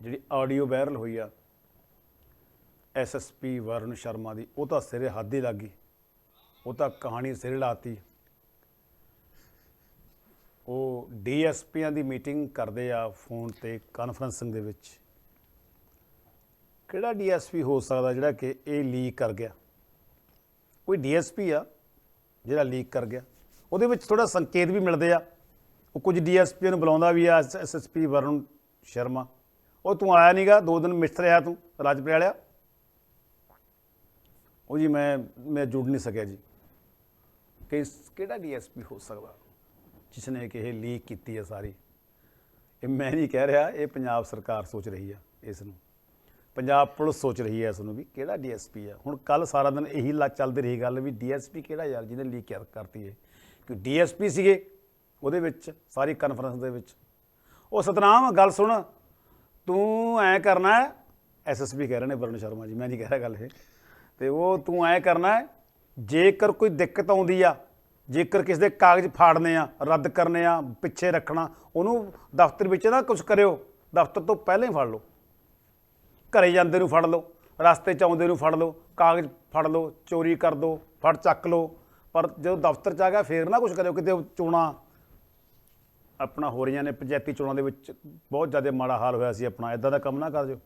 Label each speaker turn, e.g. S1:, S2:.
S1: ਜਿਹੜੀ audio viral ਹੋਈ ਆ ਐਸਐਸਪੀ ਵਰੁਣ ਸ਼ਰਮਾ ਦੀ, ਉਹ ਤਾਂ ਸਿਰੇ ਹੱਦ ਹੀ ਲੱਗ ਗਈ। ਉਹ ਤਾਂ ਕਹਾਣੀ ਸਿਰੇ ਲਾਤੀ। ਉਹ ਡੀਐਸਪੀਆਂ ਦੀ ਮੀਟਿੰਗ ਕਰਦੇ ਆ ਫੋਨ ਤੇ ਕਾਨਫਰੰਸਿੰਗ ਦੇ ਵਿੱਚ। ਕਿਹੜਾ ਡੀਐਸਪੀ ਹੋ ਸਕਦਾ ਜਿਹੜਾ ਕਿ ਇਹ ਲੀਕ ਕਰ ਗਿਆ? ਕੋਈ ਡੀਐਸਪੀ ਆ ਜਿਹੜਾ ਲੀਕ ਕਰ ਗਿਆ? ਉਹਦੇ ਵਿੱਚ ਥੋੜਾ ਸੰਕੇਤ ਵੀ ਮਿਲਦੇ ਆ। ਉਹ ਕੁਝ ਡੀਐਸਪੀ ਨੂੰ ਬੁਲਾਉਂਦਾ ਵੀ ਆ ਐਸਐਸਪੀ ਵਰੁਣ ਸ਼ਰਮਾ। ਉਹ ਤੂੰ ਆਇਆ ਨਹੀਂਗਾ ਦੋ ਦਿਨ ਮਿਸ ਰਿਹਾ ਤੂੰ, ਰਾਜਪੁਰੇ ਵਾਲਿਆ। ਉਹ ਜੀ ਮੈਂ ਮੈਂ ਜੁੜ ਨਹੀਂ ਸਕਿਆ ਜੀ। ਕਿ ਕਿਹੜਾ ਡੀਐਸਪੀ ਹੋ ਸਕਦਾ? ਜਿਸ ਨੇ ਕਿ ਇਹ ਲੀਕ ਕੀਤੀ ਹੈ ਸਾਰੀ। ਇਹ ਮੈਂ ਨਹੀਂ ਕਹਿ ਰਿਹਾ, ਇਹ ਪੰਜਾਬ ਸਰਕਾਰ ਸੋਚ ਰਹੀ ਆ, ਇਸ ਨੂੰ। ਪੰਜਾਬ ਪੁਲਿਸ ਸੋਚ ਰਹੀ ਹੈ ਇਸ ਨੂੰ ਵੀ ਕਿਹੜਾ ਡੀਐਸਪੀ ਆ। ਹੁਣ ਕੱਲ ਸਾਰਾ ਦਿਨ ਇਹੀ ਲਾ ਚੱਲਦੀ ਰਹੀ ਗੱਲ ਵੀ ਡੀਐਸਪੀ ਕਿਹੜਾ ਯਾਰ ਜਿਹਨੇ ਲੀਕ ਕਰ- ਕਰਤੀ ਹੈ ਕਿ ਡੀਐਸਪੀ ਸੀਗੇ, ਉਹਦੇ ਵਿੱਚ, ਸਾਰੀ ਕਾਨਫਰੰਸ ਦੇ ਵਿੱਚ। ਉਹ ਸਤਨਾਮ, ਗੱਲ ਸੁਣ। ਤੂੰ ਐ ਕਰਨਾ ਹੈ ਐਸਐਸਪੀ ਕਹਿ ਰਹੇ ਨੇ ਵਰਣ ਸ਼ਰਮਾ ਜੀ, ਮੈਂ ਨਹੀਂ ਕਹਿ ਰਿਹਾ ਗੱਲ ਇਹ। ਤੇ ਉਹ ਤੂੰ ਐ ਕਰਨਾ, ਜੇਕਰ ਕੋਈ ਦਿੱਕਤ ਆਉਂਦੀ ਆ, ਜੇਕਰ ਕਿਸੇ ਦੇ ਕਾਗਜ਼ ਫਾੜਨੇ ਆ, ਰੱਦ ਕਰਨੇ ਆ, ਪਿੱਛੇ ਰੱਖਣਾ, ਉਹਨੂੰ ਦਫ਼ਤਰ ਵਿੱਚ ਨਾ ਕੁਝ ਕਰਿਓ, ਦਫ਼ਤਰ ਤੋਂ ਪਹਿਲਾਂ ਹੀ ਫੜ ਲਓ। ਘਰੇ ਜਾਂਦੇ ਨੂੰ ਫੜ ਲਓ, ਰਸਤੇ ਚ ਆਉਂਦੇ ਨੂੰ ਫੜ ਲਓ, ਕਾਗਜ਼ ਫੜ ਲਓ, ਚੋਰੀ ਕਰ ਦਿਓ ਫੜ ਚੱਕ ਲਓ। ਪਰ ਜਦੋਂ ਦਫ਼ਤਰ ਚ ਆ ਗਿਆ, ਫੇਰ ਨਾ ਕੁਝ ਕਰਿਓ, ਕਿਤੇ ਉਹ ਆਪਣਾ ਹੋ ਰਹੀਆਂ ਨੇ, ਪੰਚਾਇਤੀ ਚੋਣਾਂ ਦੇ ਵਿੱਚ ਬਹੁਤ ਜ਼ਿਆਦਾ ਮਾੜਾ ਹਾਲ ਹੋਇਆ ਸੀ ਆਪਣਾ। ਇਦਾਂ ਦਾ ਕੰਮ ਨਾ ਕਰ ਦਿਓ।